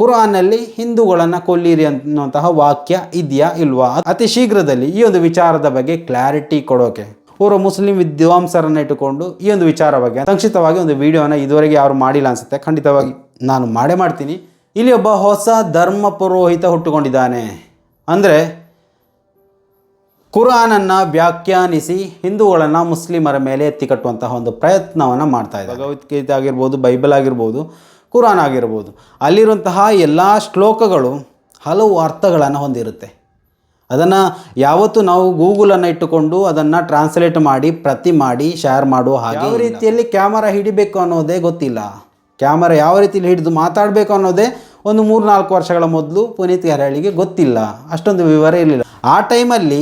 ಕುರಾನ್ನಲ್ಲಿ ಹಿಂದೂಗಳನ್ನು ಕೊಲ್ಲಿರಿ ಅನ್ನುವಂತಹ ವಾಕ್ಯ ಇದೆಯಾ ಇಲ್ವಾ? ಅತಿ ಶೀಘ್ರದಲ್ಲಿ ಈ ಒಂದು ವಿಚಾರದ ಬಗ್ಗೆ ಕ್ಲಾರಿಟಿ ಕೊಡೋಕೆ. ಓರ್ವ ಮುಸ್ಲಿಂ ವಿದ್ವಾಂಸರನ್ನು ಇಟ್ಟುಕೊಂಡು ಈ ಒಂದು ವಿಚಾರ ಬಗ್ಗೆ, ಸಂಕ್ಷಿಪ್ತವಾಗಿ ಒಂದು ವಿಡಿಯೋನ ಇದುವರೆಗೆ ಯಾರು ಮಾಡಿಲ್ಲ ಅನ್ಸುತ್ತೆ. ಖಂಡಿತವಾಗಿ ನಾನು ಮಾಡೇ ಮಾಡ್ತೀನಿ. ಇಲ್ಲಿ ಒಬ್ಬ ಹೊಸ ಧರ್ಮ ಪುರೋಹಿತ ಹುಟ್ಟುಕೊಂಡಿದ್ದಾನೆ. ಅಂದರೆ ಕುರಾನನ್ನು ವ್ಯಾಖ್ಯಾನಿಸಿ ಹಿಂದೂಗಳನ್ನು ಮುಸ್ಲಿಮರ ಮೇಲೆ ಎತ್ತಿ ಕಟ್ಟುವಂತಹ ಒಂದು ಪ್ರಯತ್ನವನ್ನು ಮಾಡ್ತಾ ಇದ್ದಾರೆ ಭಗವದ್ಗೀತೆ ಆಗಿರ್ಬೋದು, ಬೈಬಲ್ ಆಗಿರ್ಬೋದು ಕುರಾನ್ ಆಗಿರ್ಬೋದು. ಅಲ್ಲಿರುವಂತಹ ಎಲ್ಲ ಶ್ಲೋಕಗಳು ಹಲವು ಅರ್ಥಗಳನ್ನು ಹೊಂದಿರುತ್ತೆ. ಅದನ್ನು ಯಾವತ್ತು ನಾವು ಗೂಗಲನ್ನು ಇಟ್ಟುಕೊಂಡು ಅದನ್ನು ಟ್ರಾನ್ಸ್ಲೇಟ್ ಮಾಡಿ ಪ್ರತಿ ಮಾಡಿ ಶೇರ್ ಮಾಡುವ ಹಾಗೆ ಯಾವ ರೀತಿಯಲ್ಲಿ ಕ್ಯಾಮರಾ ಹಿಡಿಬೇಕು ಅನ್ನೋದೇ ಗೊತ್ತಿಲ್ಲ. ಕ್ಯಾಮರಾ ಯಾವ ರೀತಿಯಲ್ಲಿ ಹಿಡಿದು ಮಾತಾಡಬೇಕು ಅನ್ನೋದೇ ಒಂದು ಮೂರು ನಾಲ್ಕು ವರ್ಷಗಳ ಮೊದಲು ಪುನೀತ್ ಹರಳಿಗೆ ಗೊತ್ತಿಲ್ಲ. ಅಷ್ಟೊಂದು ವಿವರ ಇರಲಿಲ್ಲ. ಆ ಟೈಮಲ್ಲಿ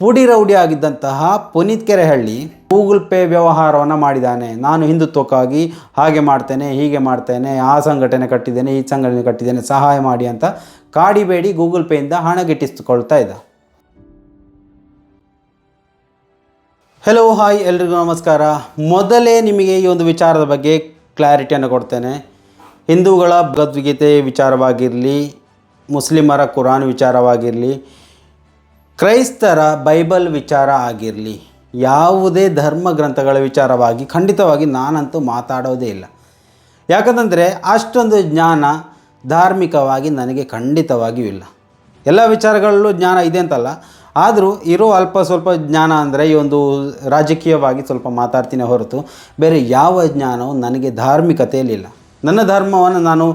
ಪುಡಿ ರೌಡಿ ಆಗಿದ್ದಂತಹ ಪುನೀತ್ ಕೆರೆಹಳ್ಳಿ ಗೂಗಲ್ ಪೇ ವ್ಯವಹಾರವನ್ನು ಮಾಡಿದ್ದಾನೆ ನಾನು ಹಿಂದುತ್ವಕ್ಕಾಗಿ ಹಾಗೆ ಮಾಡ್ತೇನೆ, ಹೀಗೆ ಮಾಡ್ತೇನೆ, ಆ ಸಂಘಟನೆ ಕಟ್ಟಿದ್ದೇನೆ, ಈ ಸಂಘಟನೆ ಕಟ್ಟಿದ್ದೇನೆ, ಸಹಾಯ ಮಾಡಿ ಅಂತ ಕಾಡಿಬೇಡಿ ಗೂಗಲ್ ಪೇಯಿಂದ ಹಣ ಗಿಟ್ಟಿಸಿಕೊಳ್ತಾ ಇದ್ದ. ಹೆಲೋ ಹಾಯ್ ಎಲ್ರಿಗೂ ನಮಸ್ಕಾರ. ಮೊದಲೇ ನಿಮಗೆ ಈ ಒಂದು ವಿಚಾರದ ಬಗ್ಗೆ ಕ್ಲಾರಿಟಿಯನ್ನು ಕೊಡ್ತೇನೆ. ಹಿಂದೂಗಳ ಭಗವದ್ಗೀತೆ ವಿಚಾರವಾಗಿರಲಿ, ಮುಸ್ಲಿಮರ ಕುರಾನ್ ವಿಚಾರವಾಗಿರಲಿ ಕ್ರೈಸ್ತರ ಬೈಬಲ್ ವಿಚಾರ ಆಗಿರಲಿ, ಯಾವುದೇ ಧರ್ಮ ಗ್ರಂಥಗಳ ವಿಚಾರವಾಗಿ ಖಂಡಿತವಾಗಿ ನಾನಂತೂ ಮಾತಾಡೋದೇ ಇಲ್ಲ. ಯಾಕಂತಂದರೆ ಅಷ್ಟೊಂದು ಜ್ಞಾನ ಧಾರ್ಮಿಕವಾಗಿ ನನಗೆ ಖಂಡಿತವಾಗಿಯೂ ಇಲ್ಲ. ಎಲ್ಲ ವಿಚಾರಗಳಲ್ಲೂ ಜ್ಞಾನ ಇದೆ ಅಂತಲ್ಲ, ಆದರೂ ಇರೋ ಅಲ್ಪ ಸ್ವಲ್ಪ ಜ್ಞಾನ ಅಂದರೆ ಈ ಒಂದು ರಾಜಕೀಯವಾಗಿ ಸ್ವಲ್ಪ ಮಾತಾಡ್ತೀನಿ ಹೊರತು, ಬೇರೆ ಯಾವ ಜ್ಞಾನವೂ ನನಗೆ ಧಾರ್ಮಿಕತೆಯಲ್ಲಿಲ್ಲ ನನ್ನ ಧರ್ಮವನ್ನು ನಾನು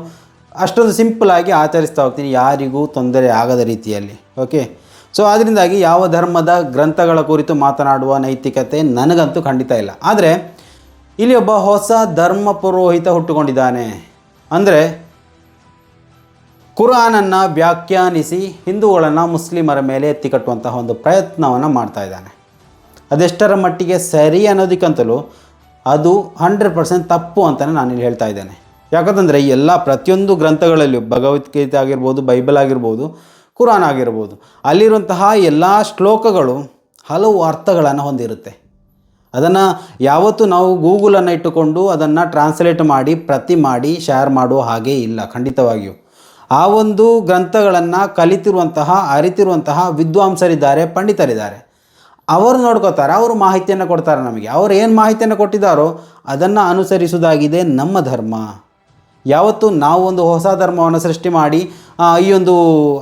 ಅಷ್ಟೊಂದು ಸಿಂಪಲಾಗಿ ಆಚರಿಸ್ತಾ ಹೋಗ್ತೀನಿ ಯಾರಿಗೂ ತೊಂದರೆ ಆಗದ ರೀತಿಯಲ್ಲಿ. ಓಕೆ ಸೊ ಅದರಿಂದಾಗಿ ಯಾವ ಧರ್ಮದ ಗ್ರಂಥಗಳ ಕುರಿತು ಮಾತನಾಡುವ ನೈತಿಕತೆ ನನಗಂತೂ ಖಂಡಿತ ಇಲ್ಲ. ಆದರೆ, ಇಲ್ಲಿ ಒಬ್ಬ ಹೊಸ ಧರ್ಮ ಪುರೋಹಿತ ಹುಟ್ಟುಕೊಂಡಿದ್ದಾನೆ. ಅಂದರೆ, ಕುರಾನನ್ನು ವ್ಯಾಖ್ಯಾನಿಸಿ ಹಿಂದೂಗಳನ್ನು ಮುಸ್ಲಿಮರ ಮೇಲೆ ಎತ್ತಿಕಟ್ಟುವಂತಹ ಒಂದು ಪ್ರಯತ್ನವನ್ನು ಮಾಡ್ತಾ ಇದ್ದಾನೆ. ಅದೆಷ್ಟರ ಮಟ್ಟಿಗೆ ಸರಿ ಅನ್ನೋದಕ್ಕಂತಲೂ ಅದು ಹಂಡ್ರೆಡ್ ಪರ್ಸೆಂಟ್ ತಪ್ಪು ಅಂತಲೇ ನಾನಿಲ್ಲಿ ಹೇಳ್ತಾ ಇದ್ದೇನೆ. ಯಾಕಂತಂದರೆ ಎಲ್ಲ ಪ್ರತಿಯೊಂದು ಗ್ರಂಥಗಳಲ್ಲಿಯೂ ಭಗವದ್ಗೀತೆ ಆಗಿರ್ಬೋದು, ಬೈಬಲ್ ಆಗಿರ್ಬೋದು ಕುರಾನ್ ಆಗಿರ್ಬೋದು. ಅಲ್ಲಿರುವಂತಹ ಎಲ್ಲ ಶ್ಲೋಕಗಳು ಹಲವು ಅರ್ಥಗಳನ್ನು ಹೊಂದಿರುತ್ತೆ. ಅದನ್ನು ಯಾವತ್ತೂ ನಾವು ಗೂಗಲನ್ನು ಇಟ್ಟುಕೊಂಡು ಅದನ್ನು ಟ್ರಾನ್ಸ್ಲೇಟ್ ಮಾಡಿ, ಪ್ರತಿ ಮಾಡಿ ಶೇರ್ ಮಾಡುವ ಹಾಗೆ ಇಲ್ಲ, ಖಂಡಿತವಾಗಿಯೂ. ಆ ಒಂದು ಗ್ರಂಥಗಳನ್ನು ಕಲಿತಿರುವಂತಹ, ಅರಿತಿರುವಂತಹ ವಿದ್ವಾಂಸರಿದ್ದಾರೆ, ಪಂಡಿತರಿದ್ದಾರೆ. ಅವರು ನೋಡ್ಕೋತಾರೆ, ಅವರು ಮಾಹಿತಿಯನ್ನು ಕೊಡ್ತಾರೆ ನಮಗೆ. ಅವರು ಏನು ಮಾಹಿತಿಯನ್ನು ಕೊಟ್ಟಿದ್ದಾರೋ ಅದನ್ನು ಅನುಸರಿಸುವುದಾಗಿದೆ ನಮ್ಮ ಧರ್ಮ. ಯಾವತ್ತು ನಾವು ಒಂದು ಹೊಸ ಧರ್ಮವನ್ನು ಸೃಷ್ಟಿ ಮಾಡಿ ಈ ಒಂದು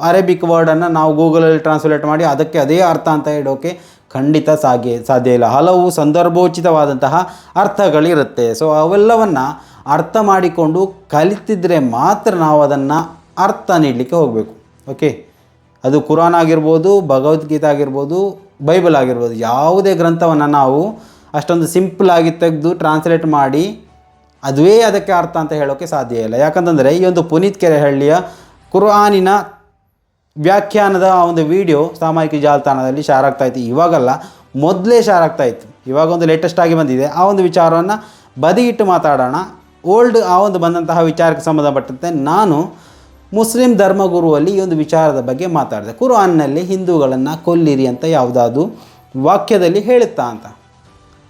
ಅರೇಬಿಕ್ ವರ್ಡನ್ನು ನಾವು ಗೂಗಲಲ್ಲಿ ಟ್ರಾನ್ಸ್ಲೇಟ್ ಮಾಡಿ ಅದಕ್ಕೆ ಅದೇ ಅರ್ಥ ಅಂತ ಹೇಳೋಕೆ ಖಂಡಿತ ಸಾಧ್ಯ ಸಾಧ್ಯ ಇಲ್ಲ. ಹಲವು ಸಂದರ್ಭೋಚಿತವಾದಂತಹ ಅರ್ಥಗಳಿರುತ್ತೆ. ಸೊ ಅವೆಲ್ಲವನ್ನು ಅರ್ಥ ಮಾಡಿಕೊಂಡು ಕಲಿತಿದ್ರೆ ಮಾತ್ರ ನಾವು ಅದನ್ನು ಅರ್ಥ ನೀಡಲಿಕ್ಕೆ ಹೋಗಬೇಕು. ಓಕೆ ಅದು ಕುರಾನ್ ಆಗಿರ್ಬೋದು ಭಗವದ್ಗೀತೆ ಆಗಿರ್ಬೋದು ಬೈಬಲ್ ಆಗಿರ್ಬೋದು, ಯಾವುದೇ ಗ್ರಂಥವನ್ನು ನಾವು ಅಷ್ಟೊಂದು ಸಿಂಪಲ್ ಆಗಿ ತೆಗೆದು ಟ್ರಾನ್ಸ್ಲೇಟ್ ಮಾಡಿ ಅದುವೇ ಅದಕ್ಕೆ ಅರ್ಥ ಅಂತ ಹೇಳೋಕ್ಕೆ ಸಾಧ್ಯ ಇಲ್ಲ. ಯಾಕಂತಂದರೆ ಈ ಒಂದು ಪುನೀತ್ ಕೆರೆಹಳ್ಳಿಯ ಕುರ್ಆನಿನ ವ್ಯಾಖ್ಯಾನದ ಒಂದು ವಿಡಿಯೋ ಸಾಮಾಜಿಕ ಜಾಲತಾಣದಲ್ಲಿ ಶಾರ್ ಆಗ್ತಾಯಿತ್ತು ಇವಾಗಲ್ಲ, ಮೊದಲೇ ಶಾರ್ ಆಗ್ತಾಯಿತ್ತು ಇವಾಗ ಒಂದು ಲೇಟೆಸ್ಟ್ ಆಗಿ ಬಂದಿದೆ. ಆ ಒಂದು ವಿಚಾರವನ್ನು ಬದಿಗಿಟ್ಟು ಮಾತಾಡೋಣ. ಓಲ್ಡ್ ಆ ಒಂದು ಬಂದಂತಹ ವಿಚಾರಕ್ಕೆ ಸಂಬಂಧಪಟ್ಟಂತೆ ನಾನು ಮುಸ್ಲಿಂ ಧರ್ಮಗುರುವಲ್ಲಿ ಈ ಒಂದು ವಿಚಾರದ ಬಗ್ಗೆ ಮಾತಾಡಿದೆ. ಕುರ್ಆನ್ನಲ್ಲಿ ಹಿಂದೂಗಳನ್ನು ಕೊಲ್ಲಿರಿ ಅಂತ ಯಾವುದಾದ್ರು ವಾಕ್ಯದಲ್ಲಿ ಹೇಳುತ್ತಾ ಅಂತ.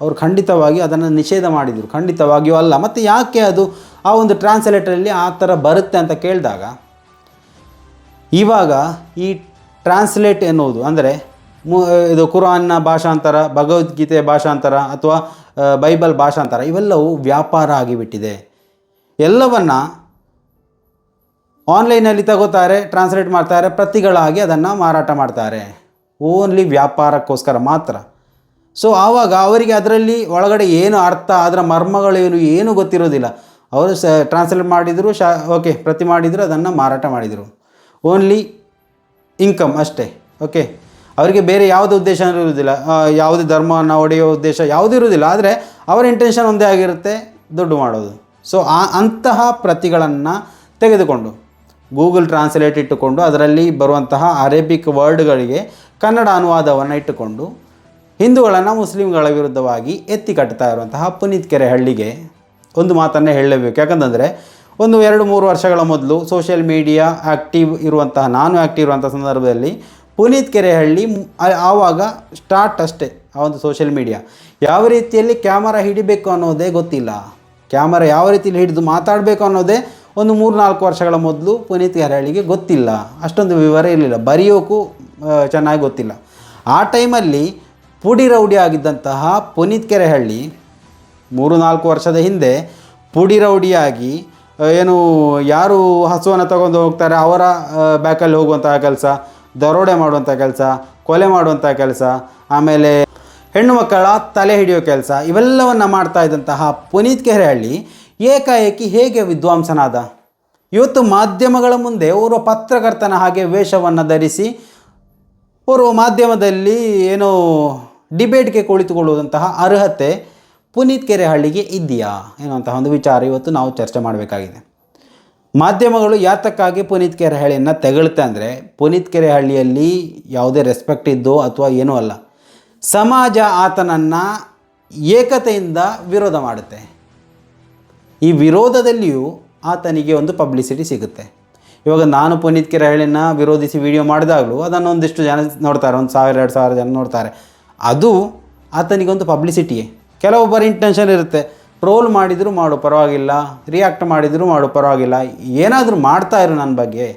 ಅವರು ಖಂಡಿತವಾಗಿ ಅದನ್ನು ನಿಷೇಧ ಮಾಡಿದರು. ಖಂಡಿತವಾಗಿಯೂ ಅಲ್ಲ. ಮತ್ತು ಯಾಕೆ ಅದು ಆ ಒಂದು ಟ್ರಾನ್ಸ್ಲೇಟರಲ್ಲಿ ಆ ಥರ ಬರುತ್ತೆ ಅಂತ ಕೇಳಿದಾಗ, ಇವಾಗ ಈ ಟ್ರಾನ್ಸ್ಲೇಟ್ ಎನ್ನುವುದು ಅಂದರೆ ಇದು ಕುರಾನ್ನ ಭಾಷಾಂತರ, ಭಗವದ್ಗೀತೆ ಭಾಷಾಂತರ ಅಥವಾ ಬೈಬಲ್ ಭಾಷಾಂತರ ಇವೆಲ್ಲವೂ ವ್ಯಾಪಾರ ಆಗಿಬಿಟ್ಟಿದೆ. ಎಲ್ಲವನ್ನು ಆನ್ಲೈನಲ್ಲಿ ತಗೋತಾರೆ, ಟ್ರಾನ್ಸ್ಲೇಟ್ ಮಾಡ್ತಾರೆ, ಪ್ರತಿಗಳಾಗಿ ಅದನ್ನು ಮಾರಾಟ ಮಾಡ್ತಾರೆ. ಓನ್ಲಿ ವ್ಯಾಪಾರಕ್ಕೋಸ್ಕರ ಮಾತ್ರ. ಸೊ ಆವಾಗ ಅವರಿಗೆ ಅದರಲ್ಲಿ ಒಳಗಡೆ ಏನು ಅರ್ಥ, ಅದರ ಮರ್ಮಗಳೇನು ಏನೂ ಗೊತ್ತಿರೋದಿಲ್ಲ. ಅವರು ಸ ಟ್ರಾನ್ಸ್ಲೇಟ್ ಮಾಡಿದರು, ಶಾ ಓಕೆ ಪ್ರತಿ ಮಾಡಿದರು, ಅದನ್ನು ಮಾರಾಟ ಮಾಡಿದರು. ಓನ್ಲಿ ಇನ್ಕಮ್ ಅಷ್ಟೇ ಓಕೆ ಅವರಿಗೆ ಬೇರೆ ಯಾವುದೇ ಉದ್ದೇಶ ಇರುವುದಿಲ್ಲ. ಯಾವುದೇ ಧರ್ಮವನ್ನು ಒಡೆಯೋ ಉದ್ದೇಶ ಯಾವುದೂ ಇರುವುದಿಲ್ಲ. ಆದರೆ ಅವರ ಇಂಟೆನ್ಷನ್ ಒಂದೇ ಆಗಿರುತ್ತೆ, ದುಡ್ಡು ಮಾಡೋದು. ಸೊ ಆ, ಅಂತಹ ಪ್ರತಿಗಳನ್ನು ತೆಗೆದುಕೊಂಡು ಗೂಗಲ್ ಟ್ರಾನ್ಸ್ಲೇಟ್ ಇಟ್ಟುಕೊಂಡು, ಅದರಲ್ಲಿ ಬರುವಂತಹ ಅರೇಬಿಕ್ ವರ್ಡ್ಗಳಿಗೆ ಕನ್ನಡ ಅನುವಾದವನ್ನು ಇಟ್ಟುಕೊಂಡು ಹಿಂದೂಗಳನ್ನು ಮುಸ್ಲಿಮ್ಗಳ ವಿರುದ್ಧವಾಗಿ ಎತ್ತಿ ಕಟ್ತಾ ಇರುವಂತಹ ಪುನೀತ್ ಕೆರೆ ಹಳ್ಳಿಗೆ ಒಂದು ಮಾತನ್ನೇ ಹೇಳಲೇಬೇಕು ಯಾಕಂತಂದರೆ ಒಂದು ಎರಡು ಮೂರು ವರ್ಷಗಳ ಮೊದಲು ಸೋಷಿಯಲ್ ಮೀಡಿಯಾ ಆ್ಯಕ್ಟಿವ್ ಇರುವಂತಹ, ನಾನು ಆ್ಯಕ್ಟಿವ್ ಇರುವಂಥ ಸಂದರ್ಭದಲ್ಲಿ ಪುನೀತ್ ಕೆರೆಹಳ್ಳಿ ಹಳ್ಳಿ ಆ- ಆವಾಗ ಸ್ಟಾರ್ಟ್ ಅಷ್ಟೇ ಆ ಒಂದು ಸೋಷಿಯಲ್ ಮೀಡಿಯಾ ಯಾವ ರೀತಿಯಲ್ಲಿ ಕ್ಯಾಮರಾ ಹಿಡಿಬೇಕು ಅನ್ನೋದೇ ಗೊತ್ತಿಲ್ಲ. ಕ್ಯಾಮರಾ ಯಾವ ರೀತಿಯಲ್ಲಿ ಹಿಡಿದು ಮಾತಾಡಬೇಕು ಅನ್ನೋದೇ ಒಂದು ಮೂರು ನಾಲ್ಕು ವರ್ಷಗಳ ಮೊದಲು ಪುನೀತ್ ಕೆರೆಹಳ್ಳಿಗೆ ಗೊತ್ತಿಲ್ಲ. ಅಷ್ಟೊಂದು ವಿವರ ಇರಲಿಲ್ಲ. ಬರೆಯೋಕ್ಕೂ ಚೆನ್ನಾಗಿ ಗೊತ್ತಿಲ್ಲ. ಆ ಟೈಮಲ್ಲಿ ಪುಡಿ ರೌಡಿ ಆಗಿದ್ದಂತಹ ಪುನೀತ್ ಕೆರೆಹಳ್ಳಿ ಮೂರು ನಾಲ್ಕು ವರ್ಷದ ಹಿಂದೆ ಪುಡಿ ರೌಡಿಯಾಗಿ ಏನು, ಯಾರು ಹಸುವನ್ನು ತಗೊಂಡು ಹೋಗ್ತಾರೆ, ಅವರ ಬ್ಯಾಕಲ್ಲಿ ಹೋಗುವಂತಹ ಕೆಲಸ, ದರೋಡೆ ಮಾಡುವಂಥ ಕೆಲಸ, ಕೊಲೆ ಮಾಡುವಂಥ ಕೆಲಸ, ಆಮೇಲೆ ಹೆಣ್ಣು ಮಕ್ಕಳ ತಲೆ ಹಿಡಿಯೋ ಕೆಲಸ, ಇವೆಲ್ಲವನ್ನು ಮಾಡ್ತಾ ಇದ್ದಂತಹ ಪುನೀತ್ ಕೆರೆಹಳ್ಳಿ ಏಕಾಏಕಿ ಹೇಗೆ ವಿದ್ವಾಂಸನಾದ? ಇವತ್ತು ಮಾಧ್ಯಮಗಳ ಮುಂದೆ ಓರ್ವ ಪತ್ರಕರ್ತನ ಹಾಗೆ ವೇಷವನ್ನು ಧರಿಸಿ, ಓರ್ವ ಮಾಧ್ಯಮದಲ್ಲಿ ಏನೋ ಡಿಬೇಟ್ಗೆ ಕುಳಿತುಕೊಳ್ಳುವಂತಹ ಅರ್ಹತೆ ಪುನೀತ್ ಕೆರೆಹಳ್ಳಿಗೆ ಇದೆಯಾ ಎನ್ನುವಂತಹ ಒಂದು ವಿಚಾರ ಇವತ್ತು ನಾವು ಚರ್ಚೆ ಮಾಡಬೇಕಾಗಿದೆ. ಮಾಧ್ಯಮಗಳು ಯಾತಕ್ಕಾಗಿ ಪುನೀತ್ ಕೆರೆಹಳ್ಳಿಯನ್ನು ತೆಗಳುತ್ತೆ ಅಂದರೆ, ಪುನೀತ್ ಕೆರೆಹಳ್ಳಿಯಲ್ಲಿ ಯಾವುದೇ ರೆಸ್ಪೆಕ್ಟ್ ಇದ್ದೋ ಅಥವಾ ಏನೂ ಅಲ್ಲ, ಸಮಾಜ ಆತನನ್ನು ಏಕತೆಯಿಂದ ವಿರೋಧ ಮಾಡುತ್ತೆ. ಈ ವಿರೋಧದಲ್ಲಿಯೂ ಆತನಿಗೆ ಒಂದು ಪಬ್ಲಿಸಿಟಿ ಸಿಗುತ್ತೆ. ಇವಾಗ ನಾನು ಪುನೀತ್ ಕೆರೆಹಳ್ಳಿನ ವಿರೋಧಿಸಿ ವಿಡಿಯೋ ಮಾಡಿದಾಗಲೂ ಅದನ್ನು ಒಂದಿಷ್ಟು ಜನ ನೋಡ್ತಾರೆ, ಒಂದು ಸಾವಿರ, ಎರಡು ಸಾವಿರ ಜನ ನೋಡ್ತಾರೆ. ಅದು ಆತನಿಗೊಂದು ಪಬ್ಲಿಸಿಟಿಯೇ ಕೆಲವೊಬ್ಬರ ಇಂಟೆನ್ಷನ್ ಇರುತ್ತೆ. ಟ್ರೋಲ್ ಮಾಡಿದರೂ ಮಾಡು, ಪರವಾಗಿಲ್ಲ. ರಿಯಾಕ್ಟ್ ಮಾಡಿದರೂ ಮಾಡು, ಪರವಾಗಿಲ್ಲ. ಏನಾದರೂ ಮಾಡ್ತಾ ಇರು ನನ್ನ ಬಗ್ಗೆ.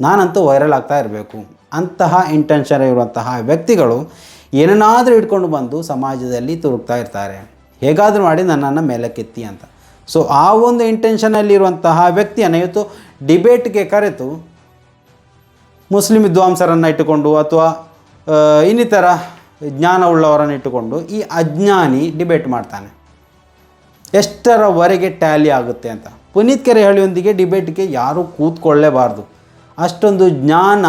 ನಾನಂತೂ ವೈರಲ್ ಆಗ್ತಾ ಇರಬೇಕು. ಅಂತಹ ಇಂಟೆನ್ಷನ್ ಇರುವಂತಹ ವ್ಯಕ್ತಿಗಳು ಏನನ್ನಾದರೂ ಇಟ್ಕೊಂಡು ಬಂದು ಸಮಾಜದಲ್ಲಿ ತುರುಕ್ತಾ ಇರ್ತಾರೆ. ಹೇಗಾದರೂ ಮಾಡಿ ನನ್ನನ್ನು ಮೇಲಕ್ಕೆತ್ತಿ ಅಂತ. ಸೊ ಆ ಒಂದು ಇಂಟೆನ್ಷನಲ್ಲಿರುವಂತಹ ವ್ಯಕ್ತಿಯನ್ನು ಇವತ್ತು ಡಿಬೇಟ್ಗೆ ಕರೆತು. ಮುಸ್ಲಿಂ ವಿದ್ವಾಂಸರನ್ನು ಇಟ್ಟುಕೊಂಡು ಅಥವಾ ಇನ್ನಿತರ ಜ್ಞಾನವುಳ್ಳವರನ್ನು ಇಟ್ಟುಕೊಂಡು ಈ ಅಜ್ಞಾನಿ ಡಿಬೇಟ್ ಮಾಡ್ತಾನೆ. ಎಷ್ಟರವರೆಗೆ ಟ್ಯಾಲಿ ಆಗುತ್ತೆ ಅಂತ. ಪುನೀತ್ ಕೆರೆಹಳ್ಳಿಯೊಂದಿಗೆ ಡಿಬೇಟ್ಗೆ ಯಾರೂ ಕೂತ್ಕೊಳ್ಳೇಬಾರ್ದು. ಅಷ್ಟೊಂದು ಜ್ಞಾನ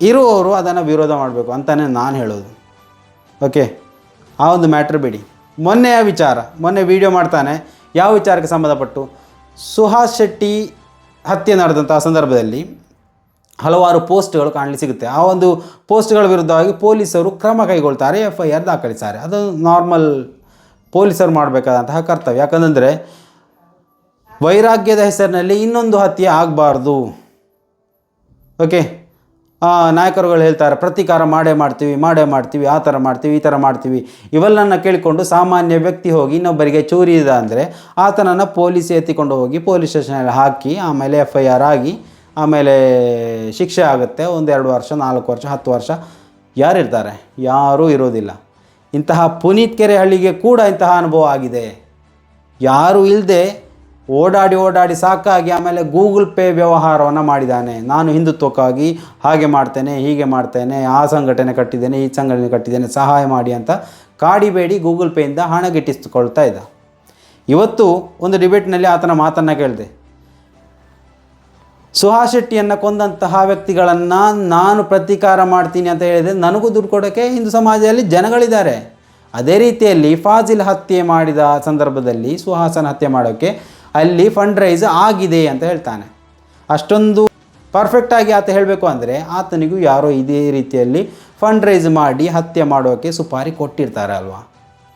ಇರುವವರು ಅದನ್ನು ವಿರೋಧ ಮಾಡಬೇಕು ಅಂತಲೇ ನಾನು ಹೇಳೋದು. ಓಕೆ? ಆ ಒಂದು ಮ್ಯಾಟ್ರ್ ಬಿಡಿ. ಮೊನ್ನೆಯ ವಿಚಾರ? ಮೊನ್ನೆ ವಿಡಿಯೋ ಮಾಡ್ತಾನೆ. ಯಾವ ವಿಚಾರಕ್ಕೆ ಸಂಬಂಧಪಟ್ಟು? ಸುಹಾಸ್ ಶೆಟ್ಟಿ ಹತ್ಯೆ ನಡೆದಂಥ ಸಂದರ್ಭದಲ್ಲಿ ಹಲವಾರು ಪೋಸ್ಟ್ಗಳು ಕಾಣಲಿ ಸಿಗುತ್ತೆ. ಆ ಒಂದು ಪೋಸ್ಟ್ಗಳ ವಿರುದ್ಧವಾಗಿ ಪೊಲೀಸರು ಕ್ರಮ ಕೈಗೊಳ್ತಾರೆ ಎಫ್ ಐ ಆರ್ ದಾಖಲಿಸ್ತಾರೆ. ಅದು ನಾರ್ಮಲ್ ಪೊಲೀಸರು ಮಾಡಬೇಕಾದಂತಹ ಕರ್ತವ್ಯ. ಯಾಕಂದರೆ ವೈರಾಗ್ಯದ ಹೆಸರಿನಲ್ಲಿ ಇನ್ನೊಂದು ಹತ್ಯೆ ಆಗಬಾರ್ದು. ಓಕೆ? ನಾಯಕರುಗಳು ಹೇಳ್ತಾರೆ, ಪ್ರತೀಕಾರ ಮಾಡೇ ಮಾಡ್ತೀವಿ ಮಾಡೇ ಮಾಡ್ತೀವಿ, ಆ ಥರ ಮಾಡ್ತೀವಿ, ಈ ಥರ ಮಾಡ್ತೀವಿ. ಇವೆಲ್ಲನ್ನ ಕೇಳಿಕೊಂಡು ಸಾಮಾನ್ಯ ವ್ಯಕ್ತಿ ಹೋಗಿ ಇನ್ನೊಬ್ಬರಿಗೆ ಚೂರಿ ಇದೆ ಅಂದರೆ ಆತನನ್ನು ಪೊಲೀಸ್ ಎತ್ತಿಕೊಂಡು ಹೋಗಿ ಪೊಲೀಸ್ ಸ್ಟೇಷನಲ್ಲಿ ಹಾಕಿ, ಆಮೇಲೆ ಎಫ್ ಐ ಆರ್ ಆಗಿ ಆಮೇಲೆ ಶಿಕ್ಷೆ ಆಗುತ್ತೆ ಒಂದೆರಡು ವರ್ಷ, ನಾಲ್ಕು ವರ್ಷ, ಹತ್ತು ವರ್ಷ. ಯಾರಿರ್ತಾರೆ? ಯಾರೂ ಇರೋದಿಲ್ಲ. ಇಂತಹ ಪುನೀತ್ ಕೆರೆ ಹಳ್ಳಿಗೆ ಕೂಡ ಇಂತಹ ಅನುಭವ ಆಗಿದೆ. ಯಾರೂ ಇಲ್ಲದೆ ಓಡಾಡಿ ಓಡಾಡಿ ಸಾಕಾಗಿ ಆಮೇಲೆ ಗೂಗಲ್ ಪೇ ವ್ಯವಹಾರವನ್ನು ಮಾಡಿದ್ದಾನೆ ನಾನು ಹಿಂದುತ್ವಕ್ಕಾಗಿ ಹಾಗೆ ಮಾಡ್ತೇನೆ, ಹೀಗೆ ಮಾಡ್ತೇನೆ, ಆ ಸಂಘಟನೆ ಕಟ್ಟಿದ್ದೇನೆ, ಈ ಸಂಘಟನೆ ಕಟ್ಟಿದ್ದೇನೆ, ಸಹಾಯ ಮಾಡಿ ಅಂತ ಕಾಡಿಬೇಡಿ ಗೂಗಲ್ ಪೇಯಿಂದ ಹಣ ಗಿಟ್ಟಿಸಿಕೊಳ್ತಾ ಇದ್ದ. ಇವತ್ತು ಒಂದು ಡಿಬೇಟ್ನಲ್ಲಿ ಆತನ ಮಾತನ್ನು ಕೇಳಿದೆ. ಸುಹಾಸ್ ಶೆಟ್ಟಿಯನ್ನು ಕೊಂದಂತಹ ವ್ಯಕ್ತಿಗಳನ್ನು ನಾನು ಪ್ರತೀಕಾರ ಮಾಡ್ತೀನಿ ಅಂತ ಹೇಳಿದರೆ ನನಗೂ ದುಡ್ಡು ಕೊಡೋಕ್ಕೆ ಹಿಂದೂ ಸಮಾಜದಲ್ಲಿ ಜನಗಳಿದ್ದಾರೆ. ಅದೇ ರೀತಿಯಲ್ಲಿ ಫಾಜಿಲ್ ಹತ್ಯೆ ಮಾಡಿದ ಸಂದರ್ಭದಲ್ಲಿ ಸುಹಾಸನ ಹತ್ಯೆ ಮಾಡೋಕ್ಕೆ ಅಲ್ಲಿ ಫಂಡ್ ರೈಸ್ ಆಗಿದೆ ಅಂತ ಹೇಳ್ತಾನೆ. ಅಷ್ಟೊಂದು ಪರ್ಫೆಕ್ಟಾಗಿ ಆತ ಹೇಳಬೇಕು ಅಂದರೆ ಆತನಿಗೂ ಯಾರೋ ಇದೇ ರೀತಿಯಲ್ಲಿ ಫಂಡ್ ರೈಸ್ ಮಾಡಿ ಹತ್ಯೆ ಮಾಡೋಕ್ಕೆ ಸುಪಾರಿ ಕೊಟ್ಟಿರ್ತಾರೆ ಅಲ್ವಾ?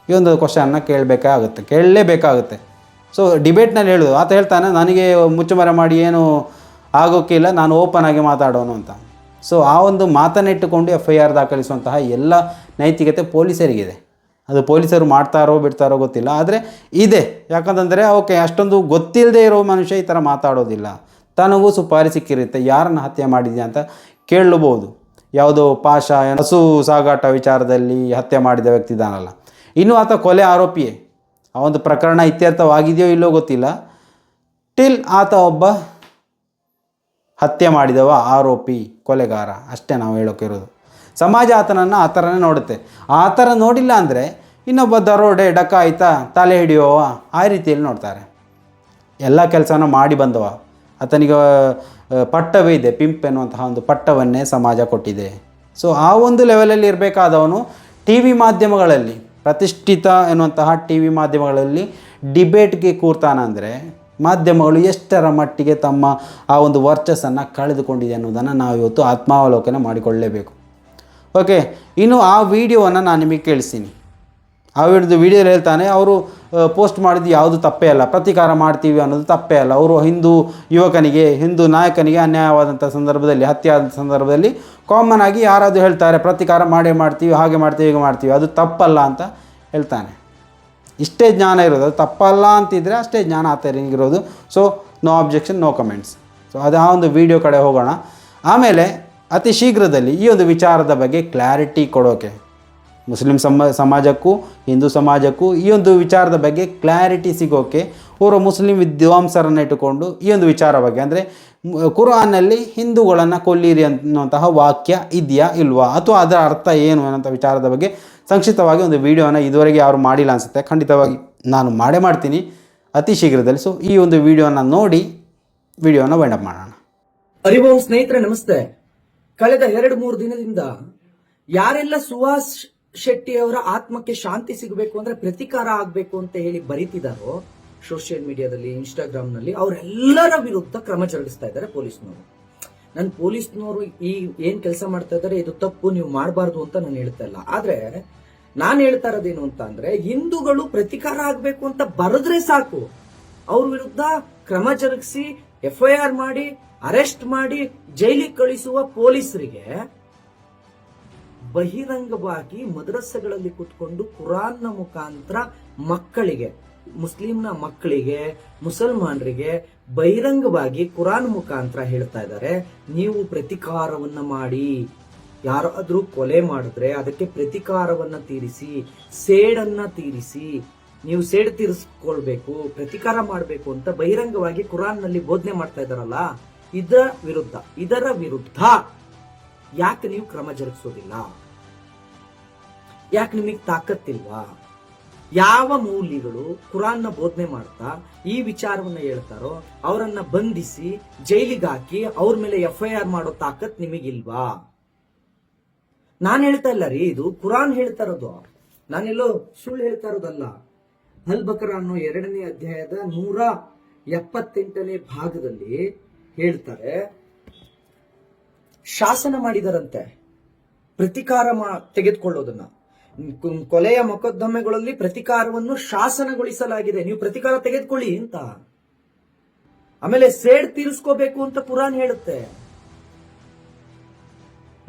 ಈ ಒಂದು ಕ್ವಶನ್ನ ಕೇಳಬೇಕಾಗುತ್ತೆ, ಕೇಳಲೇಬೇಕಾಗುತ್ತೆ. ಸೊ ಡಿಬೇಟ್ನಲ್ಲಿ ಹೇಳೋದು, ಆತ ಹೇಳ್ತಾನೆ, ನನಗೆ ಮುಚ್ಚುಮರೆ ಮಾಡಿ ಏನು ಆಗೋಕ್ಕಿಲ್ಲ ನಾನು ಓಪನ್ ಆಗಿ ಮಾತಾಡೋನು ಅಂತ. ಸೊ ಆ ಒಂದು ಮಾತನ್ನಿಟ್ಟುಕೊಂಡು ಎಫ್ ಐ ಆರ್ ದಾಖಲಿಸುವಂತಹ ಎಲ್ಲ ನೈತಿಕತೆ ಪೊಲೀಸರಿಗಿದೆ. ಅದು ಪೊಲೀಸರು ಮಾಡ್ತಾರೋ ಬಿಡ್ತಾರೋ ಗೊತ್ತಿಲ್ಲ. ಆದರೆ ಇದೆ. ಯಾಕಂತಂದರೆ ಓಕೆ ಅಷ್ಟೊಂದು ಗೊತ್ತಿಲ್ಲದೆ ಇರೋ ಮನುಷ್ಯ ಈ ಥರ ಮಾತಾಡೋದಿಲ್ಲ. ತನಗೂ ಸುಪಾರಿ ಸಿಕ್ಕಿರುತ್ತೆ ಯಾರನ್ನು ಹತ್ಯೆ ಮಾಡಿದ್ಯಾ ಅಂತ ಕೇಳಬಹುದು ಯಾವುದೋ ಪಾಶ ಹಸು ಸಾಗಾಟ ವಿಚಾರದಲ್ಲಿ ಹತ್ಯೆ ಮಾಡಿದ ವ್ಯಕ್ತಿ ಇದ್ದಾನಲ್ಲ. ಇನ್ನೂ ಆತ ಕೊಲೆ ಆರೋಪಿಯೇ. ಆ ಒಂದು ಪ್ರಕರಣ ಇತ್ಯರ್ಥವಾಗಿದೆಯೋ ಇಲ್ಲೋ ಗೊತ್ತಿಲ್ಲ. ಟಿಲ್ ಆತ ಒಬ್ಬ ಹತ್ಯೆ ಮಾಡಿದವ ಆರೋಪಿ ಕೊಲೆಗಾರ. ಅಷ್ಟೇ ನಾವು ಹೇಳೋಕ್ಕಿರೋದು ಸಮಾಜ ಆತನನ್ನು ಆ ಥರನೇ ನೋಡುತ್ತೆ. ಆ ಥರ ನೋಡಿಲ್ಲ ಅಂದರೆ ಇನ್ನೊಬ್ಬ ದರೋಡೆ, ಡಕಾಯಿತ, ತಲೆ ಹಿಡಿಯೋವ ಆ ರೀತಿಯಲ್ಲಿ ನೋಡ್ತಾರೆ. ಎಲ್ಲ ಕೆಲಸನ ಮಾಡಿ ಬಂದವ. ಆತನಿಗೆ ಪಟ್ಟವೇ ಇದೆ. ಪಿಂಪ್ ಎನ್ನುವಂತಹ ಒಂದು ಪಟ್ಟವನ್ನೇ ಸಮಾಜ ಕೊಟ್ಟಿದೆ. ಸೊ ಆ ಒಂದು ಲೆವೆಲಲ್ಲಿ ಇರಬೇಕಾದವನು ಟಿ ವಿ ಮಾಧ್ಯಮಗಳಲ್ಲಿ, ಪ್ರತಿಷ್ಠಿತ ಎನ್ನುವಂತಹ ಟಿ ವಿ ಮಾಧ್ಯಮಗಳಲ್ಲಿ ಡಿಬೇಟ್ಗೆ ಕೂರ್ತಾನಂದರೆ ಮಾಧ್ಯಮಗಳು ಎಷ್ಟರ ಮಟ್ಟಿಗೆ ತಮ್ಮ ಆ ಒಂದು ವರ್ಚಸ್ಸನ್ನು ಕಳೆದುಕೊಂಡಿದೆ ಅನ್ನೋದನ್ನು ನಾವು ಇವತ್ತು ಆತ್ಮಾವಲೋಕನ ಮಾಡಿಕೊಳ್ಳಲೇಬೇಕು ಓಕೆ, ಇನ್ನು ಆ ವಿಡಿಯೋವನ್ನು ನಾನು ನಿಮಗೆ ಕೇಳಿಸ್ತೀನಿ. ಆ ವಿಡಿಯೋದು ವಿಡಿಯೋಲಿ ಹೇಳ್ತಾನೆ, ಅವರು ಪೋಸ್ಟ್ ಮಾಡಿದ್ದು ಯಾವುದು ತಪ್ಪೇ ಅಲ್ಲ, ಪ್ರತೀಕಾರ ಮಾಡ್ತೀವಿ ಅನ್ನೋದು ತಪ್ಪೇ ಅಲ್ಲ. ಅವರು ಹಿಂದೂ ಯುವಕನಿಗೆ, ಹಿಂದೂ ನಾಯಕನಿಗೆ ಅನ್ಯಾಯವಾದಂಥ ಸಂದರ್ಭದಲ್ಲಿ ಹತ್ಯೆ ಸಂದರ್ಭದಲ್ಲಿ ಕಾಮನ್ ಆಗಿ ಯಾರಾದರೂ ಹೇಳ್ತಾರೆ, ಪ್ರತೀಕಾರ ಮಾಡೇ ಮಾಡ್ತೀವಿ, ಹಾಗೆ ಮಾಡ್ತೀವಿ, ಹೀಗೆ ಮಾಡ್ತೀವಿ, ಅದು ತಪ್ಪಲ್ಲ ಅಂತ ಹೇಳ್ತಾನೆ. ಇಷ್ಟೇ ಜ್ಞಾನ ಇರೋದು. ತಪ್ಪಲ್ಲ ಅಂತಿದ್ರೆ ಅಷ್ಟೇ ಜ್ಞಾನ ಆ ಇರೋದು. So no objection no comments so ಅದು ಆ ಒಂದು ವಿಡಿಯೋ ಕಡೆ ಹೋಗೋಣ. ಆಮೇಲೆ ಅತಿ ಶೀಘ್ರದಲ್ಲಿ ಈ ಒಂದು ವಿಚಾರದ ಬಗ್ಗೆ ಕ್ಲಾರಿಟಿ ಕೊಡೋಕೆ. ಮುಸ್ಲಿಂ ಸಮ, ಸಮಾಜಕ್ಕೂ, ಹಿಂದೂ ಸಮಾಜಕ್ಕೂ ಈ ಒಂದು ವಿಚಾರದ ಬಗ್ಗೆ ಕ್ಲಾರಿಟಿ ಸಿಗೋಕೆ ಅವರು ಮುಸ್ಲಿಂ ವಿದ್ವಾಂಸರನ್ನು ಇಟ್ಟುಕೊಂಡು ಈ ಒಂದು ವಿಚಾರ ಬಗ್ಗೆ. ಅಂದರೆ ಕುರಾನಲ್ಲಿ ಹಿಂದೂಗಳನ್ನು ಕೊಲ್ಲಿರಿ ಅನ್ನುವಂತಹ ವಾಕ್ಯ ಇದೆಯಾ ಇಲ್ವಾ? ಅಥವಾ ಅದರ ಅರ್ಥ ಏನು ಅನ್ನೋಂಥ ವಿಚಾರದ ಬಗ್ಗೆ ಸಂಕ್ಷಿಪ್ತವಾಗಿ ಒಂದು ವಿಡಿಯೋನ ಇದುವರೆಗೆ ಯಾರು ಮಾಡಿಲ್ಲ ಅನಿಸುತ್ತೆ. ಖಂಡಿತವಾಗಿ ನಾನು ಮಾಡೇ ಮಾಡ್ತೀನಿ ಅತಿ ಶೀಘ್ರದಲ್ಲಿ. ಸೊ ಈ ಒಂದು ವಿಡಿಯೋನ ನೋಡಿ ವಿಡಿಯೋನ ಅಪ್ ಮಾಡೋಣ. ಹರಿಭೋಂ ಸ್ನೇಹಿತರೆ, ನಮಸ್ತೆ. ಕಳೆದ ಎರಡು ಮೂರು ದಿನದಿಂದ ಯಾರೆಲ್ಲ ಸುಹಾಸ್ ಶೆಟ್ಟಿ ಅವರ ಆತ್ಮಕ್ಕೆ ಶಾಂತಿ ಸಿಗಬೇಕು ಅಂದ್ರೆ ಪ್ರತಿಕಾರ ಆಗಬೇಕು ಅಂತ ಹೇಳಿ ಬರೀತಿದಾರೋ ಸೋಷಿಯಲ್ ಮೀಡಿಯಾದಲ್ಲಿ ಇನ್ಸ್ಟಾಗ್ರಾಮ್ನಲ್ಲಿ, ಅವರೆಲ್ಲರ ವಿರುದ್ಧ ಕ್ರಮ ಜರುಗಿಸ್ತಾ ಇದ್ದಾರೆ ಪೊಲೀಸ್ನವರು. ನನ್ ಪೊಲೀಸ್ನವರು ಈ ಏನ್ ಕೆಲಸ ಮಾಡ್ತಾ ಇದ್ದಾರೆ ಇದು ತಪ್ಪು, ನೀವು ಮಾಡಬಾರ್ದು ಅಂತ ನಾನು ಹೇಳ್ತಾ ಇಲ್ಲ. ಆದ್ರೆ ನಾನ್ ಹೇಳ್ತಾ ಇರೋದೇನು ಅಂತ ಅಂದ್ರೆ, ಹಿಂದೂಗಳು ಪ್ರತಿಕಾರ ಆಗ್ಬೇಕು ಅಂತ ಬರೆದ್ರೆ ಸಾಕು. ಅವ್ರ ವಿರುದ್ಧ ಕ್ರಮ ಜರುಗಿಸಿ ಎಫ್ ಐ ಆರ್ ಮಾಡಿ, ಅರೆಸ್ಟ್ ಮಾಡಿ, ಜೈಲಿಗೆ ಕಳಿಸುವ ಪೊಲೀಸರಿಗೆ ಬಹಿರಂಗವಾಗಿ ಮದ್ರಸೆಗಳಲ್ಲಿ ಕುತ್ಕೊಂಡು ಕುರಾನ್ನ ಮುಖಾಂತರ ಮಕ್ಕಳಿಗೆ ಮುಸ್ಲಿಂನ ಮಕ್ಕಳಿಗೆ, ಮುಸಲ್ಮಾನರಿಗೆ ಬಹಿರಂಗವಾಗಿ ಕುರಾನ್ ಮುಖಾಂತರ ಹೇಳ್ತಾ ಇದ್ದಾರೆ. ನೀವು ಪ್ರತಿಕಾರವನ್ನ ಮಾಡಿ. ಯಾರಾದರೂ ಕೊಲೆ ಮಾಡಿದ್ರೆ ಅದಕ್ಕೆ ಪ್ರತಿಕಾರವನ್ನ ತೀರಿಸಿ, ಸೇಡನ್ನ ತೀರಿಸಿ, ನೀವು ಸೇಡ್ ತೀರಿಸ್ಕೊಳ್ಬೇಕು, ಪ್ರತಿಕಾರ ಮಾಡಬೇಕು ಅಂತ ಬಹಿರಂಗವಾಗಿ ಕುರಾನ್ನಲ್ಲಿ ಬೋಧನೆ ಮಾಡ್ತಾ ಇದಾರಲ್ಲ ಇದರ ವಿರುದ್ಧ ಇದರ ವಿರುದ್ಧ ಯಾಕೆ ನೀವು ಕ್ರಮ ಜರುಗಿಸೋದಿಲ್ಲ? ಯಾಕೆ ನಿಮಗೆ ತಾಕತ್ತಿಲ್ವಾ? ಯಾವ ಮೌಲ್ಯಗಳು ಕುರಾನ್ನ ಬೋಧನೆ ಮಾಡ್ತಾ ಈ ವಿಚಾರವನ್ನ ಹೇಳ್ತಾರೋ ಅವರನ್ನ ಬಂಧಿಸಿ ಜೈಲಿಗೆ ಹಾಕಿ ಅವ್ರ ಮೇಲೆ ಎಫ್ ಐ ಆರ್ ಮಾಡೋ ತಾಕತ್ ನಿಮಗಿಲ್ವಾ? ನಾನು ಹೇಳ್ತಾ ಇಲ್ಲ ರೀ, ಇದು ಕುರಾನ್ ಹೇಳ್ತಾ ಇರೋದು. ನಾನೆಲ್ಲೋ ಸುಳ್ಳು ಹೇಳ್ತಾ ಇರೋದಲ್ಲ. ಅಲ್ ಅನ್ನೋ ಎರಡನೇ ಅಧ್ಯಾಯದ ನೂರ ಎಪ್ಪತ್ತೆಂಟನೇ ಭಾಗದಲ್ಲಿ ಹೇಳ್ತಾರೆ, ಶಾಸನ ಮಾಡಿದರಂತೆ, ಪ್ರತಿಕಾರ ತೆಗೆದುಕೊಳ್ಳೋದನ್ನ. ಕೊಲೆಯ ಮೊಕದ್ದಮೆಗಳಲ್ಲಿ ಪ್ರತಿಕಾರವನ್ನು ಶಾಸನಗೊಳಿಸಲಾಗಿದೆ. ನೀವು ಪ್ರತಿಕಾರ ತೆಗೆದುಕೊಳ್ಳಿ ಅಂತ. ಆಮೇಲೆ ಸೇಡ್ ತೀರಿಸ್ಕೋಬೇಕು ಅಂತ ಕುರಾನ್ ಹೇಳುತ್ತೆ.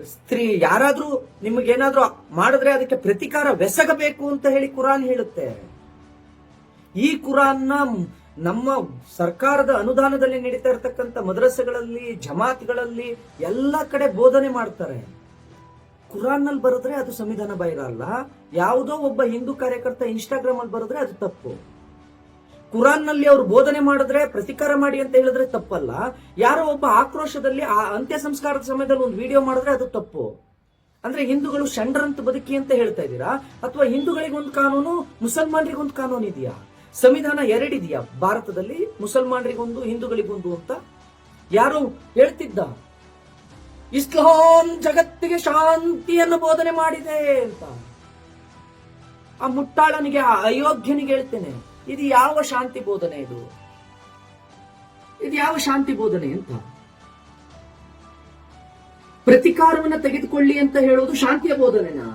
ಸ್ತ್ರೀ ಯಾರಾದ್ರೂ ನಿಮಗೇನಾದ್ರೂ ಮಾಡಿದ್ರೆ ಅದಕ್ಕೆ ಪ್ರತಿಕಾರ ಬೆಸಗಬೇಕು ಅಂತ ಹೇಳಿ ಕುರಾನ್ ಹೇಳುತ್ತೆ. ಈ ಕುರಾನ್ನ ನಮ್ಮ ಸರ್ಕಾರದ ಅನುದಾನದಲ್ಲಿ ನಡೀತಾ ಇರ್ತಕ್ಕಂಥ ಮದ್ರಸೆಗಳಲ್ಲಿ, ಜಮಾತ್ಗಳಲ್ಲಿ ಎಲ್ಲ ಕಡೆ ಬೋಧನೆ ಮಾಡ್ತಾರೆ. ಕುರಾನ್ನಲ್ಲಿ ಬರೆದ್ರೆ ಅದು ಸಂವಿಧಾನ ಬಾಹಿರ ಅಲ್ಲ. ಯಾವುದೋ ಒಬ್ಬ ಹಿಂದೂ ಕಾರ್ಯಕರ್ತ ಇನ್ಸ್ಟಾಗ್ರಾಮ್ ಅಲ್ಲಿ ಬರೆದ್ರೆ ಅದು ತಪ್ಪು. ಕುರಾನ್ನಲ್ಲಿ ಅವರು ಬೋಧನೆ ಮಾಡಿದ್ರೆ, ಪ್ರತಿಕಾರ ಮಾಡಿ ಅಂತ ಹೇಳಿದ್ರೆ ತಪ್ಪಲ್ಲ. ಯಾರೋ ಒಬ್ಬ ಆಕ್ರೋಶದಲ್ಲಿ ಆ ಅಂತ್ಯ ಸಂಸ್ಕಾರದ ಸಮಯದಲ್ಲಿ ಒಂದು ವಿಡಿಯೋ ಮಾಡಿದ್ರೆ ಅದು ತಪ್ಪು. ಅಂದ್ರೆ ಹಿಂದೂಗಳು ಷಂಡ್ರಂತ ಬದುಕಿ ಅಂತ ಹೇಳ್ತಾ ಇದ್ದೀರಾ? ಅಥವಾ ಹಿಂದೂಗಳಿಗೊಂದು ಕಾನೂನು, ಮುಸಲ್ಮಾನರಿಗೊಂದು ಕಾನೂನು ಇದೆಯಾ? ಸಂವಿಧಾನ ಎರಡಿದೆಯಾ ಭಾರತದಲ್ಲಿ ಮುಸಲ್ಮಾನರಿಗೊಂದು, ಹಿಂದೂಗಳಿಗೊಂದು ಅಂತ? ಯಾರು ಹೇಳ್ತಿದ್ದ. ಇಸ್ಲಾಂ ಜಗತ್ತಿಗೆ ಶಾಂತಿಯನ್ನು ಬೋಧನೆ ಮಾಡಿದೆ ಅಂತ. ಆ ಮುಟ್ಟಾಳನಿಗೆ, ಆ ಅಯೋಗ್ಯನಿಗೆ ಹೇಳ್ತೇನೆ, ಇದು ಯಾವ ಶಾಂತಿ ಬೋಧನೆ ಇದು? ಇದು ಯಾವ ಶಾಂತಿ ಬೋಧನೆ ಅಂತ. ಪ್ರತಿಕಾರವನ್ನು ತೆಗೆದುಕೊಳ್ಳಿ ಅಂತ ಹೇಳೋದು ಶಾಂತಿಯ ಬೋಧನೆನಾ?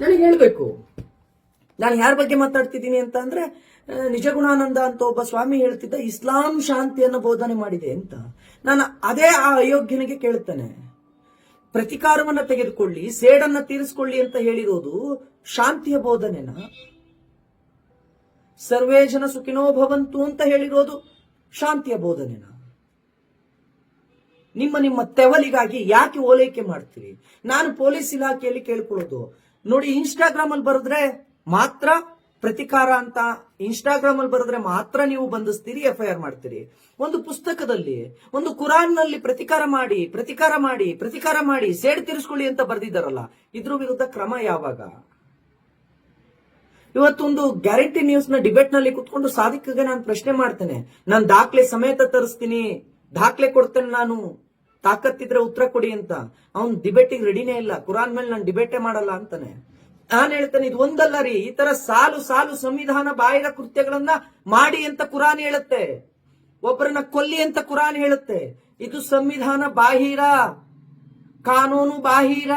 ನನಗೆ ಹೇಳ್ಬೇಕು. ನಾನು ಯಾರ ಬಗ್ಗೆ ಮಾತಾಡ್ತಿದ್ದೀನಿ ಅಂತ ಅಂದ್ರೆ ನಿಜಗುಣಾನಂದ ಅಂತ ಒಬ್ಬ ಸ್ವಾಮಿ ಹೇಳ್ತಿದ್ದ, ಇಸ್ಲಾಂ ಶಾಂತಿಯನ್ನು ಬೋಧನೆ ಮಾಡಿದೆ ಅಂತ. ನಾನು ಅದೇ ಆ ಅಯೋಗ್ಯನಿಗೆ ಕೇಳ್ತೇನೆ. ಪ್ರತಿಕಾರವನ್ನ ತೆಗೆದುಕೊಳ್ಳಿ, ಸೇಡನ್ನ ತೀರಿಸ್ಕೊಳ್ಳಿ ಅಂತ ಹೇಳಿರೋದು ಶಾಂತಿಯ ಬೋಧನೆನ? ಸರ್ವೇ ಜನ ಸುಖಿನೋ ಭವಂತು ಅಂತ ಹೇಳಿರೋದು ಶಾಂತಿಯ ಬೋಧನೆನ? ನಿಮ್ಮ ನಿಮ್ಮ ತೆವಲಿಗಾಗಿ ಯಾಕೆ ಓಲೈಕೆ ಮಾಡ್ತೀರಿ? ನಾನು ಪೊಲೀಸ್ ಇಲಾಖೆಯಲ್ಲಿ ಕೇಳ್ಕೊಳ್ಳೋದು. ನೋಡಿ ಇನ್ಸ್ಟಾಗ್ರಾಮ್ ಅಲ್ಲಿ ಬರೆದ್ರೆ ಮಾತ್ರ ಪ್ರತಿಕಾರ ಅಂತ ಇನ್ಸ್ಟಾಗ್ರಾಮ್ ಅಲ್ಲಿ ಬರೆದ್ರೆ ಮಾತ್ರ ನೀವು ಬಂಧಿಸ್ತೀರಿ ಎಫ್ ಐ ಆರ್ ಮಾಡ್ತೀರಿ. ಒಂದು ಪುಸ್ತಕದಲ್ಲಿ, ಒಂದು ಕುರಾನ್ನಲ್ಲಿ ಪ್ರತಿಕಾರ ಮಾಡಿ ಪ್ರತಿಕಾರ ಮಾಡಿ ಪ್ರತಿಕಾರ ಮಾಡಿ ಸೇಡ್ ತೀರಿಸ್ಕೊಳ್ಳಿ ಅಂತ ಬರೆದಿದ್ದಾರಲ್ಲ, ಇದ್ರ ವಿರುದ್ಧ ಕ್ರಮ ಯಾವಾಗ? ಇವತ್ತೊಂದು ಗ್ಯಾರಂಟಿ ನ್ಯೂಸ್ನ ಡಿಬೇಟ್ನಲ್ಲಿ ಕುತ್ಕೊಂಡು ಸಾಧಿಕಗೆ ನಾನು ಪ್ರಶ್ನೆ ಮಾಡ್ತೇನೆ. ನಾನು ದಾಖಲೆ ಸಮೇತ ತರಿಸ್ತೀನಿ, ದಾಖಲೆ ಕೊಡ್ತೇನೆ ನಾನು, ತಾಕತ್ತಿದ್ರೆ ಉತ್ತರ ಕೊಡಿ ಅಂತ. ಅವ್ನ್ ಡಿಬೇಟಿಗೆ ರೆಡಿನೇ ಇಲ್ಲ. ಕುರಾನ್ ಮೇಲೆ ನಾನು ಡಿಬೇಟೇ ಮಾಡಲ್ಲ ಅಂತಾನೆ. ನಾನು ಹೇಳ್ತೇನೆ, ಇದು ಒಂದಲ್ಲ ರೀ. ಈ ತರ ಸಾಲು ಸಾಲು ಸಂವಿಧಾನ ಬಾಹಿರ ಕೃತ್ಯಗಳನ್ನ ಮಾಡಿ ಅಂತ ಕುರಾನ್ ಹೇಳುತ್ತೆ. ಒಬ್ಬರನ್ನ ಕೊಲ್ಲಿ ಅಂತ ಕುರಾನ್ ಹೇಳುತ್ತೆ. ಇದು ಸಂವಿಧಾನ ಬಾಹಿರ. ಕಾನೂನು ಬಾಹಿರ.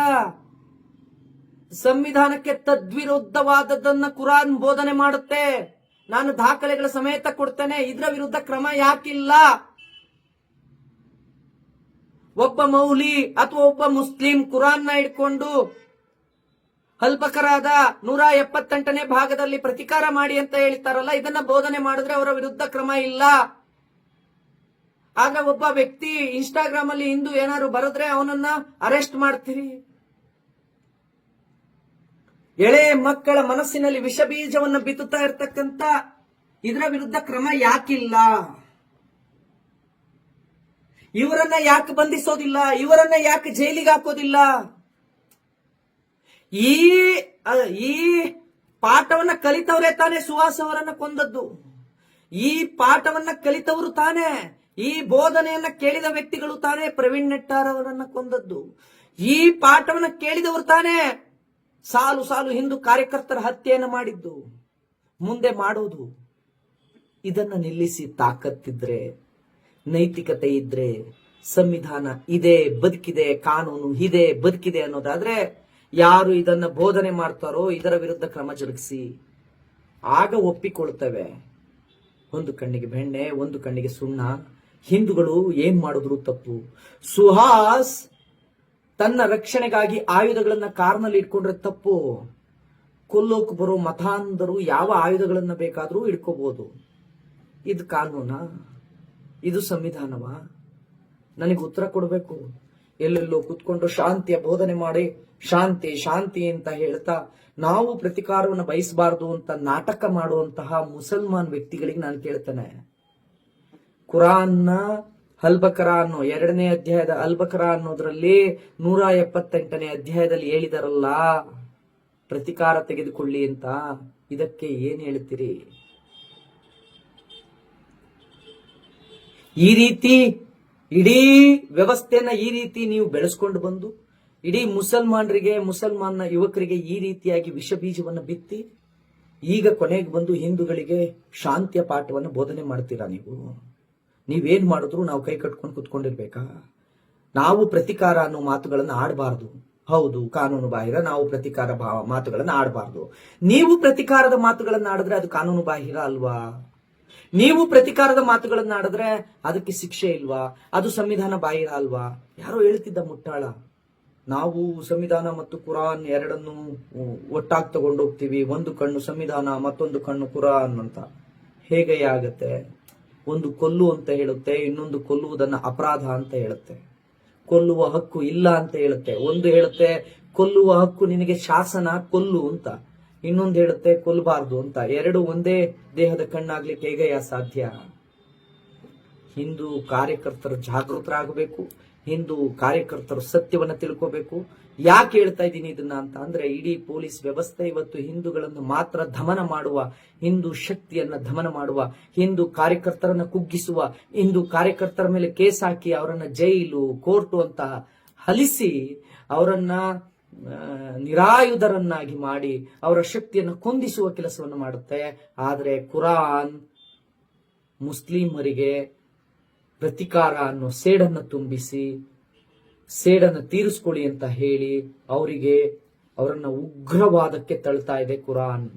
ಸಂವಿಧಾನಕ್ಕೆ ತದ್ವಿರುದ್ಧವಾದದ್ದನ್ನ ಕುರಾನ್ ಬೋಧನೆ ಮಾಡುತ್ತೆ. ನಾನು ದಾಖಲೆಗಳ ಸಮೇತ ಕೊಡ್ತೇನೆ. ಇದರ ವಿರುದ್ಧ ಕ್ರಮ ಯಾಕಿಲ್ಲ? ಒಬ್ಬ ಮೌಲಿ ಅಥವಾ ಒಬ್ಬ ಮುಸ್ಲಿಂ ಕುರಾನ್ನ ಇಟ್ಕೊಂಡು ಅಲ್ಪಕರಾದ ನೂರ ಎಪ್ಪತ್ತೆಂಟನೇ ಭಾಗದಲ್ಲಿ ಪ್ರತಿಕಾರ ಮಾಡಿ ಅಂತ ಹೇಳ್ತಾರಲ್ಲ, ಇದನ್ನ ಬೋಧನೆ ಮಾಡಿದ್ರೆ ಅವರ ವಿರುದ್ಧ ಕ್ರಮ ಇಲ್ಲ. ಆಗ ಒಬ್ಬ ವ್ಯಕ್ತಿ ಇನ್ಸ್ಟಾಗ್ರಾಮ್ ಅಲ್ಲಿ ಹಿಂದೂ ಏನಾದ್ರು ಬರೆದ್ರೆ ಅವನನ್ನ ಅರೆಸ್ಟ್ ಮಾಡ್ತೀರಿ? ಎಳೆ ಮಕ್ಕಳ ಮನಸ್ಸಿನಲ್ಲಿ ವಿಷ ಬೀಜವನ್ನು ಬಿತ್ತುತ್ತಾ ಇರ್ತಕ್ಕಂತ ಇದರ ವಿರುದ್ಧ ಕ್ರಮ ಯಾಕಿಲ್ಲ? ಇವರನ್ನ ಯಾಕೆ ಬಂಧಿಸೋದಿಲ್ಲ? ಇವರನ್ನ ಯಾಕೆ ಜೈಲಿಗೆ ಹಾಕೋದಿಲ್ಲ? ಈ ಈ ಪಾಠವನ್ನ ಕಲಿತವರೇ ತಾನೇ ಸುಹಾಸ್ ಅವರನ್ನ ಕೊಂದದ್ದು. ಈ ಪಾಠವನ್ನ ಕಲಿತವರು ತಾನೇ, ಈ ಬೋಧನೆಯನ್ನ ಕೇಳಿದ ವ್ಯಕ್ತಿಗಳು ತಾನೇ ಪ್ರವೀಣ್ ನೆಟ್ಟಾರ್ ಅವರನ್ನ ಕೊಂದದ್ದು. ಈ ಪಾಠವನ್ನ ಕೇಳಿದವರು ತಾನೇ ಸಾಲು ಸಾಲು ಹಿಂದೂ ಕಾರ್ಯಕರ್ತರ ಹತ್ಯೆಯನ್ನು ಮಾಡಿದ್ದು. ಮುಂದೆ ಮಾಡೋದು, ಇದನ್ನ ನಿಲ್ಲಿಸಿ ತಾಕತ್ತಿದ್ರೆ, ನೈತಿಕತೆ ಇದ್ರೆ, ಸಂವಿಧಾನ ಇದೆ, ಬದುಕಿದೆ, ಕಾನೂನು ಇದೆ, ಬದುಕಿದೆ ಅನ್ನೋದಾದ್ರೆ ಯಾರು ಇದನ್ನು ಬೋಧನೆ ಮಾಡ್ತಾರೋ ಇದರ ವಿರುದ್ಧ ಕ್ರಮ ಜರುಗಿಸಿ. ಆಗ ಒಪ್ಪಿಕೊಳ್ತೇವೆ. ಒಂದು ಕಣ್ಣಿಗೆ ಬೆಣ್ಣೆ, ಒಂದು ಕಣ್ಣಿಗೆ ಸುಣ್ಣ. ಹಿಂದೂಗಳು ಏನ್ ಮಾಡಿದ್ರು ತಪ್ಪು. ಸುಹಾಸ್ ತನ್ನ ರಕ್ಷಣೆಗಾಗಿ ಆಯುಧಗಳನ್ನ ಕಾರ್ನಲ್ಲಿ ಇಟ್ಕೊಂಡ್ರೆ ತಪ್ಪು. ಕೊಲ್ಲೋಕ್ ಬರೋ ಮತಾಂಧರು ಯಾವ ಆಯುಧಗಳನ್ನ ಬೇಕಾದರೂ ಇಟ್ಕೋಬಹುದು ಇದು ಕಾನೂನಾ? ಇದು ಸಂವಿಧಾನವಾ? ನನಗೆ ಉತ್ತರ ಕೊಡಬೇಕು. ಎಲ್ಲೆಲ್ಲೋ ಕುತ್ಕೊಂಡು ಶಾಂತಿಯ ಬೋಧನೆ ಮಾಡಿ, ಶಾಂತಿ ಶಾಂತಿ ಅಂತ ಹೇಳ್ತಾ ನಾವು ಪ್ರತಿಕಾರವನ್ನು ಬಯಸಬಾರದು ಅಂತ ನಾಟಕ ಮಾಡುವಂತಹ ಮುಸಲ್ಮಾನ್ ವ್ಯಕ್ತಿಗಳಿಗೆ ನಾನು ಕೇಳ್ತೇನೆ. ಕುರಾನ್ನ ಅಲ್ಬಕರ ಅನ್ನೋ, ಎರಡನೇ ಅಧ್ಯಾಯದ ಅಲ್ಬಕರ ಅನ್ನೋದ್ರಲ್ಲಿ ನೂರ ಎಪ್ಪತ್ತೆಂಟನೇ ಅಧ್ಯಾಯದಲ್ಲಿ ಹೇಳಿದಾರಲ್ಲ, ಪ್ರತಿಕಾರ ತೆಗೆದುಕೊಳ್ಳಿ ಅಂತ. ಇದಕ್ಕೆ ಏನ್ ಹೇಳ್ತೀರಿ? ಈ ರೀತಿ ಇಡೀ ವ್ಯವಸ್ಥೆಯನ್ನ ಈ ರೀತಿ ನೀವು ಬೆಳೆಸ್ಕೊಂಡು ಬಂದು, ಇಡೀ ಮುಸಲ್ಮಾನರಿಗೆ ಮುಸಲ್ಮಾನ ಯುವಕರಿಗೆ ಈ ರೀತಿಯಾಗಿ ವಿಷ ಬೀಜವನ್ನು ಬಿತ್ತಿ, ಈಗ ಕೊನೆಗೆ ಬಂದು ಹಿಂದೂಗಳಿಗೆ ಶಾಂತಿಯ ಪಾಠವನ್ನು ಬೋಧನೆ ಮಾಡ್ತೀರಾ ನೀವು? ನೀವೇನ್ ಮಾಡಿದ್ರು ನಾವು ಕೈ ಕಟ್ಕೊಂಡು ಕುತ್ಕೊಂಡಿರ್ಬೇಕಾ? ನಾವು ಪ್ರತಿಕಾರ ಅನ್ನೋ ಮಾತುಗಳನ್ನು ಆಡಬಾರ್ದು. ಹೌದು, ಕಾನೂನು ಬಾಹಿರ, ನಾವು ಪ್ರತಿಕಾರ ಮಾತುಗಳನ್ನು ಆಡಬಾರ್ದು. ನೀವು ಪ್ರತಿಕಾರದ ಮಾತುಗಳನ್ನು ಆಡಿದ್ರೆ ಅದು ಕಾನೂನು ಬಾಹಿರ ಅಲ್ವಾ? ನೀವು ಪ್ರತಿಕಾರದ ಮಾತುಗಳನ್ನ ಆಡಿದ್ರೆ ಅದಕ್ಕೆ ಶಿಕ್ಷೆ ಇಲ್ವಾ? ಅದು ಸಂವಿಧಾನ ಬಾಹಿರ ಅಲ್ವಾ? ಯಾರೋ ಹೇಳ್ತಿದ್ದ ಮುಟ್ಟಾಳ. ನಾವು ಸಂವಿಧಾನ ಮತ್ತು ಕುರಾನ್ ಎರಡನ್ನು ಒಟ್ಟಾಗಿ ತಗೊಂಡು ಹೋಗ್ತೀವಿ ಒಂದು ಕಣ್ಣು ಸಂವಿಧಾನ, ಮತ್ತೊಂದು ಕಣ್ಣು ಕುರಾನ್ ಅಂತ. ಹೇಗೆ ಆಗತ್ತೆ? ಒಂದು ಕೊಲ್ಲು ಅಂತ ಹೇಳುತ್ತೆ, ಇನ್ನೊಂದು ಕೊಲ್ಲುವುದನ್ನ ಅಪರಾಧ ಅಂತ ಹೇಳುತ್ತೆ. ಕೊಲ್ಲುವ ಹಕ್ಕು ಇಲ್ಲ ಅಂತ ಹೇಳುತ್ತೆ. ಒಂದು ಹೇಳುತ್ತೆ, ಕೊಲ್ಲುವ ಹಕ್ಕು ನಿನಗೆ ಶಾಸನ, ಕೊಲ್ಲು ಅಂತ. ಇನ್ನೊಂದು ಹೇಳುತ್ತೆ, ಕೊಲ್ಬಾರ್ದು ಅಂತ. ಎರಡು ಒಂದೇ ದೇಹದ ಕಣ್ಣಾಗ್ಲಿಕ್ಕೆ ಕೈಗೈಯ ಸಾಧ್ಯ? ಹಿಂದೂ ಕಾರ್ಯಕರ್ತರು ಜಾಗೃತರಾಗಬೇಕು, ಹಿಂದೂ ಕಾರ್ಯಕರ್ತರು ಸತ್ಯವನ್ನ ತಿಳ್ಕೋಬೇಕು. ಯಾಕೆ ಹೇಳ್ತಾ ಇದ್ದೀನಿ ಇದನ್ನ ಅಂತ ಅಂದ್ರೆ, ಇಡೀ ಪೊಲೀಸ್ ವ್ಯವಸ್ಥೆ ಇವತ್ತು ಹಿಂದೂಗಳನ್ನು ಮಾತ್ರ ದಮನ ಮಾಡುವ, ಹಿಂದೂ ಶಕ್ತಿಯನ್ನ ದಮನ ಮಾಡುವ, ಹಿಂದೂ ಕಾರ್ಯಕರ್ತರನ್ನ ಕುಗ್ಗಿಸುವ, ಹಿಂದೂ ಕಾರ್ಯಕರ್ತರ ಮೇಲೆ ಕೇಸ್ ಹಾಕಿ ಅವರನ್ನ ಜೈಲು, ಕೋರ್ಟು ಅಂತ ಹಲಿಸಿ ಅವರನ್ನ ನಿರಾಯುಧರನ್ನಾಗಿ ಮಾಡಿ ಅವರ ಶಕ್ತಿಯನ್ನು ಕೊಂದಿಸುವ ಕೆಲಸವನ್ನು ಮಾಡುತ್ತೆ. ಆದರೆ ಕುರಾನ್ ಮುಸ್ಲಿಮರಿಗೆ ಪ್ರತಿಕಾರ ಅನ್ನೋ ಸೇಡನ್ನು ತುಂಬಿಸಿ, ಸೇಡನ್ನು ತೀರಿಸ್ಕೊಳ್ಳಿ ಅಂತ ಹೇಳಿ ಅವರಿಗೆ ಅವರನ್ನ ಉಗ್ರವಾದಕ್ಕೆ ತಳ್ತಾ ಇದೆ ಕುರಾನ್.